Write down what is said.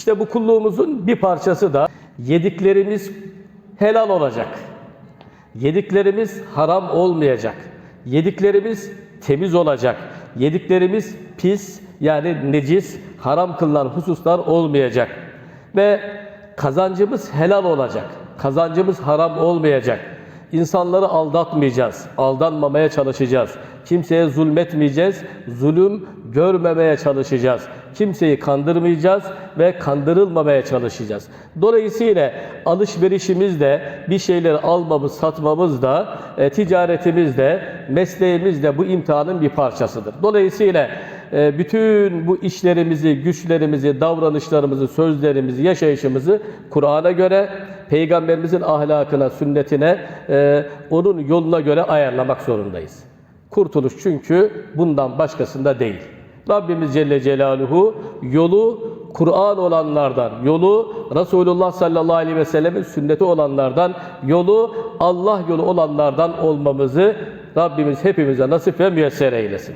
İşte bu kulluğumuzun bir parçası da yediklerimiz helal olacak. Yediklerimiz haram olmayacak. Yediklerimiz temiz olacak. Yediklerimiz pis yani necis, haram kılınan hususlar olmayacak. Ve kazancımız helal olacak. Kazancımız haram olmayacak. İnsanları aldatmayacağız, aldanmamaya çalışacağız. Kimseye zulmetmeyeceğiz, zulüm görmemeye çalışacağız. Kimseyi kandırmayacağız ve kandırılmamaya çalışacağız. Dolayısıyla alışverişimiz de, bir şeyleri almamız, satmamız da, e, ticaretimiz de, mesleğimiz de bu imtihanın bir parçasıdır. Dolayısıyla bütün bu işlerimizi, güçlerimizi, davranışlarımızı, sözlerimizi, yaşayışımızı Kur'an'a göre, Peygamberimizin ahlakına, sünnetine, e, onun yoluna göre ayarlamak zorundayız. Kurtuluş çünkü bundan başkasında değil. Rabbimiz Celle Celaluhu yolu Kur'an olanlardan, yolu Resulullah sallallahu aleyhi ve sellemin sünneti olanlardan, yolu Allah yolu olanlardan olmamızı Rabbimiz hepimize nasip ve müyesser eylesin.